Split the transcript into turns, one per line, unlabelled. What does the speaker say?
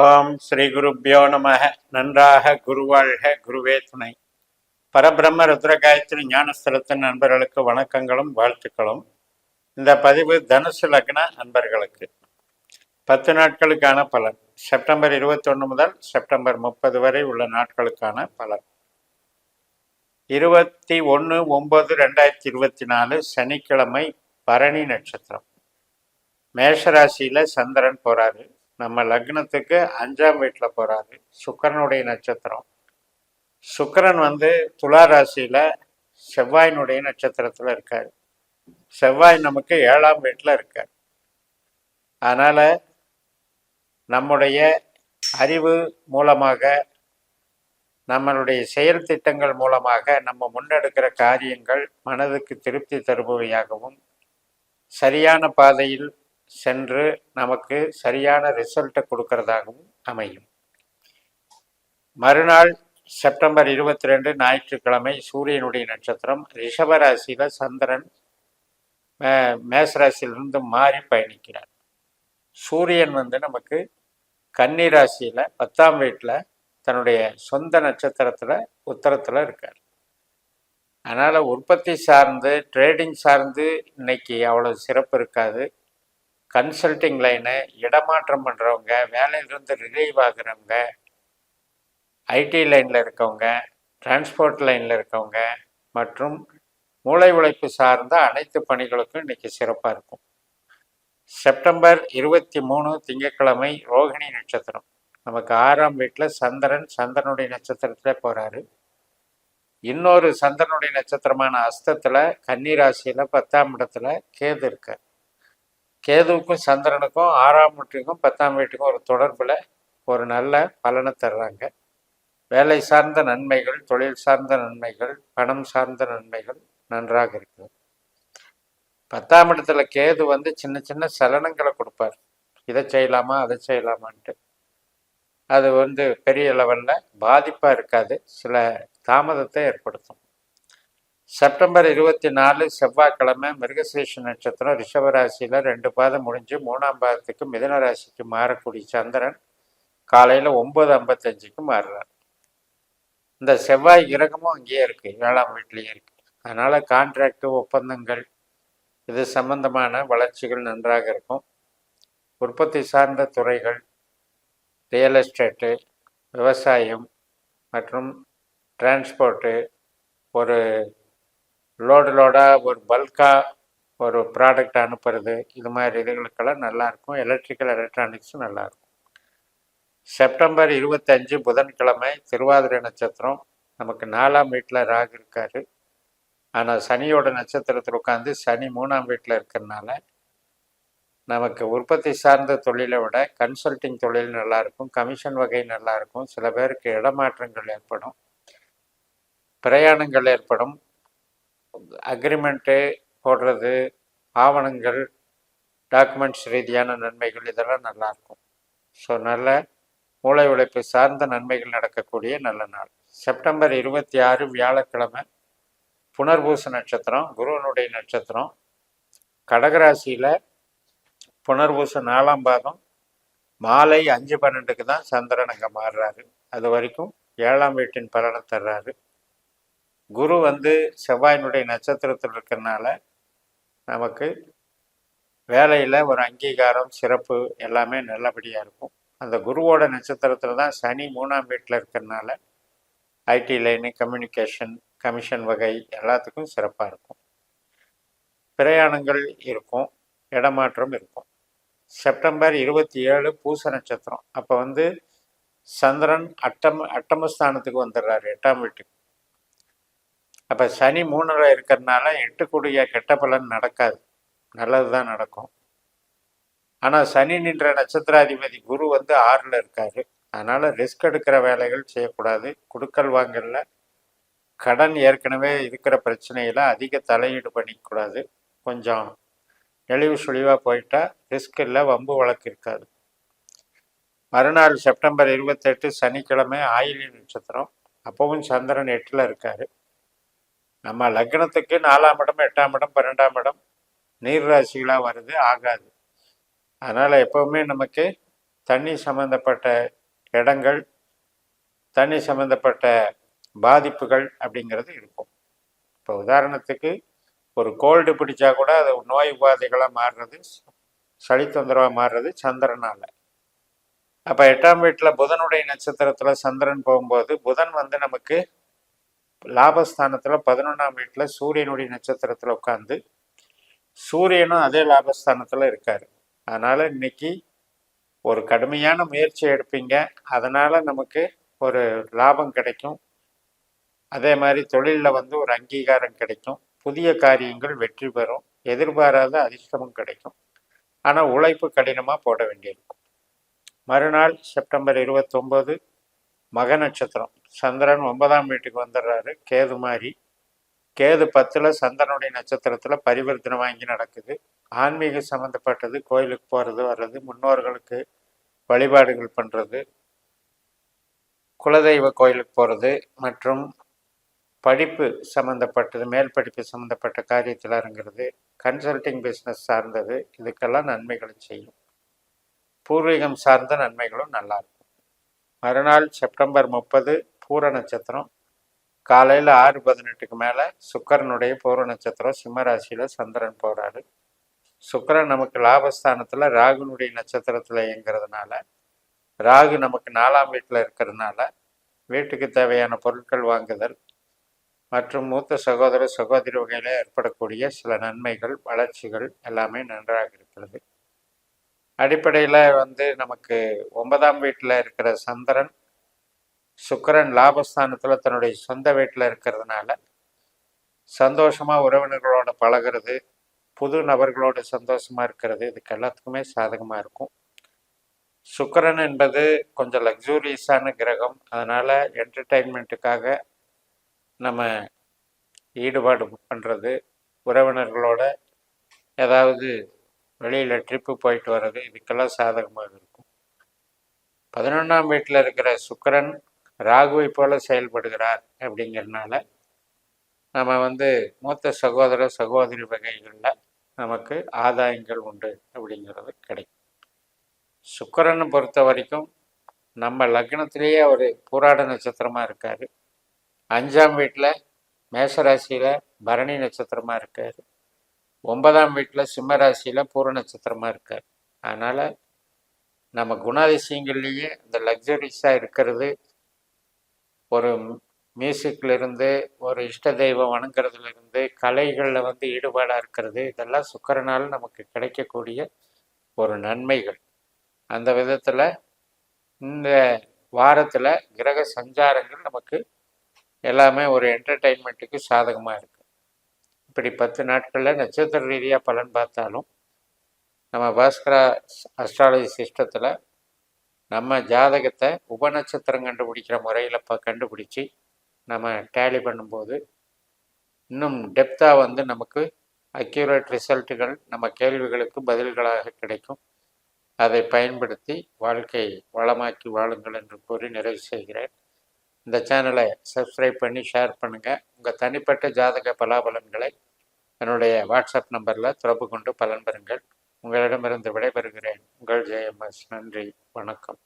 ஓம் ஸ்ரீ குருப்பியோ நம நன்றாக குருவாழ்க குருவே துணை பரபிரம்ம ருத்ரகாயத்ரி ஞானஸ்தலத்தின் நண்பர்களுக்கு வணக்கங்களும் வாழ்த்துக்களும் இந்த பதிவு தனுசு லக்ன நண்பர்களுக்கு பத்து நாட்களுக்கான பலன் செப்டம்பர் இருபத்தொன்று முதல் செப்டம்பர் முப்பது வரை உள்ள நாட்களுக்கான பலன் இருபத்தி ஒன்று ஒம்பது ரெண்டாயிரத்தி இருபத்தி நாலு சனிக்கிழமை பரணி நட்சத்திரம் மேஷராசியில் சந்திரன் போகிறாரு நம்ம லக்னத்துக்கு அஞ்சாம் வீட்டில் போகிறாரு சுக்கரனுடைய நட்சத்திரம் சுக்கரன் வந்து துலா ராசியில் செவ்வாயினுடைய நட்சத்திரத்தில் இருக்கார் செவ்வாய் நமக்கு ஏழாம் வீட்டில் இருக்கார் அதனால் நம்முடைய அறிவு மூலமாக நம்மளுடைய செயல் திட்டங்கள் மூலமாக நம்ம முன்னெடுக்கிற காரியங்கள் மனதுக்கு திருப்தி தருபவையாகவும் சரியான பாதையில் சென்று நமக்கு சரியான ரிசல்ட்டை கொடுக்கறதாகவும் அமையும் மறுநாள் செப்டம்பர் இருபத்தி ரெண்டு ஞாயிற்றுக்கிழமை சூரியனுடைய நட்சத்திரம் ரிஷபராசியில் சந்திரன் மேசராசியிலிருந்து மாறி பயணிக்கிறார் சூரியன் வந்து நமக்கு கன்னி ராசியில் பத்தாம் வீட்டில் தன்னுடைய சொந்த நட்சத்திரத்தில் உத்தரத்தில் இருக்கார் அதனால் உற்பத்தி சார்ந்து ட்ரேடிங் சார்ந்து இன்னைக்கு அவ்வளோ சிறப்பு இருக்காது கன்சல்டிங் லைனு இடமாற்றம் பண்ணுறவங்க வேலையிலிருந்து ரிலீவ் ஆகுறவங்க ஐடி லைனில் இருக்கவங்க டிரான்ஸ்போர்ட் லைனில் இருக்கவங்க மற்றும் மூளை உழைப்பு சார்ந்த அனைத்து பணிகளுக்கும் இன்றைக்கி சிறப்பாக இருக்கும் செப்டம்பர் இருபத்தி மூணு திங்கட்கிழமை ரோகிணி நட்சத்திரம் நமக்கு ஆறாம் வீட்டில் சந்திரன் சந்திரனுடைய நட்சத்திரத்தில் போகிறாரு இன்னொரு சந்திரனுடைய நட்சத்திரமான அஸ்தத்தில் கன்னிராசியில் பத்தாம் இடத்துல கேது இருக்கார் கேதுவுக்கும் சந்திரனுக்கும் ஆறாம் வீட்டுக்கும் பத்தாம் வீட்டுக்கும் ஒரு தொடர்பில் ஒரு நல்ல பலனை தர்றாங்க வேலை சார்ந்த நன்மைகள் தொழில் சார்ந்த நன்மைகள் பணம் சார்ந்த நன்மைகள் நன்றாக இருக்குது பத்தாம் இடத்துல கேது வந்து சின்ன சின்ன சலனங்களை கொடுப்பார் இதை செய்யலாமா அதை செய்யலாமான்ட்டு அது வந்து பெரிய லெவலில் பாதிப்பாக இருக்காது சில தாமதத்தை ஏற்படுத்தும் செப்டம்பர் இருபத்தி நாலு செவ்வாய்க்கிழமை மிருகசேஷ நட்சத்திரம் ரிஷபராசியில் ரெண்டு பாதம் முடிஞ்சு மூணாம் பாதத்துக்கு மிதன ராசிக்கு மாறக்கூடிய சந்திரன் காலையில் ஒம்பது ஐம்பத்தஞ்சுக்கு மாறுறார் இந்த செவ்வாய் கிரகமும் அங்கேயே இருக்குது ஏழாம் வீட்லேயே இருக்குது அதனால் கான்ட்ராக்டு ஒப்பந்தங்கள் இது சம்பந்தமான வளர்ச்சிகள் நன்றாக இருக்கும் உற்பத்தி சார்ந்த துறைகள் ரியல் எஸ்டேட்டு விவசாயம் மற்றும் டிரான்ஸ்போர்ட்டு ஒரு லோடு லோடாக ஒரு பல்காக ஒரு ப்ராடக்ட் அனுப்புறது இது மாதிரி இதுகளுக்கெல்லாம் நல்லாயிருக்கும் எலக்ட்ரிக்கல் எலக்ட்ரானிக்ஸும் நல்லாயிருக்கும் செப்டம்பர் இருபத்தஞ்சு புதன்கிழமை திருவாதிரை நட்சத்திரம் நமக்கு நாலாம் வீட்டில் ராகு இருக்கார் ஆனால் சனியோட நட்சத்திரத்தில் உட்காந்து சனி மூணாம் வீட்டில் இருக்கிறதுனால நமக்கு உற்பத்தி சார்ந்த தொழிலை விட கன்சல்டிங் தொழில் நல்லாயிருக்கும் கமிஷன் வகை நல்லாயிருக்கும் சில பேருக்கு இடமாற்றங்கள் ஏற்படும் பிரயாணங்கள் ஏற்படும் அக்ரிமெண்ட்டு போடுறது ஆவணங்கள் டாக்குமெண்ட்ஸ் ரீதியான நன்மைகள் இதெல்லாம் நல்லாயிருக்கும் ஸோ நல்ல மூளை உழைப்பு சார்ந்த நன்மைகள் நடக்கக்கூடிய நல்ல நாள் செப்டம்பர் இருபத்தி ஆறு வியாழக்கிழமை புனர்பூச நட்சத்திரம் குருவனுடைய நட்சத்திரம் கடகராசியில் புனர்பூச நாலாம் பாதம் மாலை அஞ்சு பன்னெண்டுக்கு தான் சந்திரன் அங்கே மாறுறாரு அது வரைக்கும் ஏழாம் வீட்டின் பலனை தர்றாரு குரு வந்து செவ்வாயினுடைய நட்சத்திரத்தில் இருக்கிறதுனால நமக்கு வேலையில் ஒரு அங்கீகாரம் சிறப்பு எல்லாமே நல்லபடியாக இருக்கும் அந்த குருவோட நட்சத்திரத்தில் தான் சனி மூணாம் வீட்டில் இருக்கிறதுனால ஐடி லைனு கம்யூனிகேஷன் கமிஷன் வகை எல்லாத்துக்கும் சிறப்பாக இருக்கும் பிரயாணங்கள் இருக்கும் இடமாற்றம் இருக்கும் செப்டம்பர் இருபத்தி ஏழு பூச நட்சத்திரம் அப்போ வந்து சந்திரன் அட்டம் அட்டமஸ்தானத்துக்கு வந்துடுறாரு எட்டாம் வீட்டுக்கு அப்போ சனி மூணில் இருக்கிறதுனால கூடிய கெட்ட பலன் நடக்காது நல்லது தான் நடக்கும் ஆனால் சனி நின்ற நட்சத்திராதிபதி குரு வந்து ஆறில் இருக்கார் அதனால் ரிஸ்க் எடுக்கிற வேலைகள் செய்யக்கூடாது குடுக்கல் வாங்கல கடன் ஏற்கனவே இருக்கிற பிரச்சனையில் அதிக தலையீடு பண்ணிக்கூடாது கொஞ்சம் நெளிவு சுழிவாக போயிட்டால் ரிஸ்க் இல்லை வம்பு வழக்கு இருக்காது மறுநாள் செப்டம்பர் இருபத்தெட்டு சனிக்கிழமை ஆயிலி நட்சத்திரம் அப்போவும் சந்திரன் எட்டில் இருக்கார் நம்ம லக்னத்துக்கு நாலாம் இடம் எட்டாம் இடம் பன்னெண்டாம் இடம் நீர் ராசிகளாக வருது ஆகாது அதனால் எப்போவுமே நமக்கு தண்ணி சம்மந்தப்பட்ட இடங்கள் தண்ணி சம்மந்தப்பட்ட பாதிப்புகள் அப்படிங்கிறது இருக்கும் இப்போ உதாரணத்துக்கு ஒரு கோல்டு பிடிச்சா கூட அது நோய் உபாதைகளாக மாறுறது சளி தொந்தரவாக மாறுறது சந்திரனால் அப்போ எட்டாம் வீட்டில் புதனுடைய நட்சத்திரத்தில் சந்திரன் போகும்போது புதன் வந்து நமக்கு லாபஸ்தானத்தில் பதினொன்றாம் வீட்டில் சூரியனுடைய நட்சத்திரத்தில் உட்காந்து சூரியனும் அதே லாபஸ்தானத்தில் இருக்கார் அதனால் இன்னைக்கு ஒரு கடுமையான முயற்சி எடுப்பீங்க அதனால் நமக்கு ஒரு லாபம் கிடைக்கும் அதே மாதிரி தொழிலில் வந்து ஒரு அங்கீகாரம் கிடைக்கும் புதிய காரியங்கள் வெற்றி பெறும் எதிர்பாராத அதிர்ஷ்டமும் கிடைக்கும் ஆனால் உழைப்பு கடினமாக போட வேண்டியிருக்கும் மறுநாள் செப்டம்பர் இருபத்தொம்போது மக நட்சத்திரம் சந்திரன் ஒன்பதாம் வீட்டுக்கு வந்துடுறாரு கேது மாதிரி கேது பத்தில் சந்திரனுடைய நட்சத்திரத்தில் பரிவர்த்தனை வாங்கி நடக்குது ஆன்மீக சம்மந்தப்பட்டது கோயிலுக்கு போகிறது வர்றது முன்னோர்களுக்கு வழிபாடுகள் பண்ணுறது குலதெய்வ கோயிலுக்கு போகிறது மற்றும் படிப்பு சம்மந்தப்பட்டது மேல் படிப்பு சம்மந்தப்பட்ட காரியத்தில் இறங்குறது கன்சல்டிங் பிஸ்னஸ் சார்ந்தது இதுக்கெல்லாம் நன்மைகளும் செய்யும் பூர்வீகம் சார்ந்த நன்மைகளும் நல்லாயிருக்கும் மறுநாள் செப்டம்பர் முப்பது பூர நட்சத்திரம் காலையில் ஆறு பதினெட்டுக்கு மேலே சுக்கரனுடைய பூர நட்சத்திரம் சிம்ம ராசியில் சந்திரன் போகிறாரு சுக்கரன் நமக்கு லாபஸ்தானத்தில் ராகுனுடைய நட்சத்திரத்தில் இயங்கிறதுனால ராகு நமக்கு நாலாம் வீட்டில் இருக்கிறதுனால வீட்டுக்கு தேவையான பொருட்கள் வாங்குதல் மற்றும் மூத்த சகோதர சகோதரி வகையில் ஏற்படக்கூடிய சில நன்மைகள் வளர்ச்சிகள் எல்லாமே நன்றாக இருக்கிறது அடிப்படையில் வந்து நமக்கு ஒன்பதாம் வீட்டில் இருக்கிற சந்திரன் சுக்கரன் லாபஸ்தானத்தில் தன்னுடைய சொந்த வீட்டில் இருக்கிறதுனால சந்தோஷமாக உறவினர்களோட பழகிறது புது நபர்களோட சந்தோஷமாக இருக்கிறது இதுக்கு எல்லாத்துக்குமே சாதகமாக இருக்கும் சுக்கரன் என்பது கொஞ்சம் லக்ஸூரியஸான கிரகம் அதனால் என்டர்டெயின்மெண்ட்டுக்காக நம்ம ஈடுபாடு பண்ணுறது உறவினர்களோட ஏதாவது வெளியில் ட்ரிப்பு போயிட்டு வர்றது இதுக்கெல்லாம் சாதகமாக இருக்கும் பதினொன்றாம் வீட்டில் இருக்கிற சுக்கரன் ராகுவை போல செயல்படுகிறார் அப்படிங்கிறனால நம்ம வந்து மூத்த சகோதர சகோதரி வகைகளில் நமக்கு ஆதாயங்கள் உண்டு அப்படிங்கிறது கிடைக்கும் சுக்கரனை பொறுத்த வரைக்கும் நம்ம லக்னத்திலேயே அவர் போராட நட்சத்திரமாக இருக்கார் அஞ்சாம் வீட்டில் மேஷராசியில் பரணி நட்சத்திரமாக இருக்கார் ஒன்பதாம் வீட்டில் சிம்மராசியில் பூர நட்சத்திரமாக இருக்கார் அதனால் நம்ம குணாதிசயங்கள்லேயே இந்த லக்ஸரிஸாக இருக்கிறது ஒரு மியூசிக்லேருந்து ஒரு இஷ்ட தெய்வம் வணங்குறதுலேருந்து கலைகளில் வந்து ஈடுபாடாக இருக்கிறது இதெல்லாம் சுக்கரனால் நமக்கு கிடைக்கக்கூடிய ஒரு நன்மைகள் அந்த விதத்தில் இந்த வாரத்தில் கிரக சஞ்சாரங்கள் நமக்கு எல்லாமே ஒரு என்டர்டெயின்மெண்ட்டுக்கு சாதகமாக இருக்குது இப்படி பத்து நாட்களில் நட்சத்திர ரீதியாக பலன் பார்த்தாலும் நம்ம பாஸ்கரா அஸ்ட்ராலஜி சிஸ்டத்தில் நம்ம ஜாதகத்தை உபநட்சத்திரம் கண்டுபிடிக்கிற முறையில் இப்போ கண்டுபிடிச்சி நம்ம டேலி பண்ணும்போது இன்னும் டெப்த்தாக வந்து நமக்கு அக்யூரேட் ரிசல்ட்டுகள் நம்ம கேள்விகளுக்கு பதில்களாக கிடைக்கும் அதை பயன்படுத்தி வாழ்க்கை வளமாக்கி வாழுங்கள் என்று கூறி நிறைவு செய்கிறேன் இந்த சேனலை சப்ஸ்கிரைப் பண்ணி ஷேர் பண்ணுங்கள் உங்கள் தனிப்பட்ட ஜாதக பலாபலன்களை என்னுடைய வாட்ஸ்அப் நம்பரில் தொடர்பு கொண்டு பலன் பெறுங்கள் உங்களிடமிருந்து விடைபெறுகிறேன் உங்கள் ஜெயமஸ் நன்றி வணக்கம்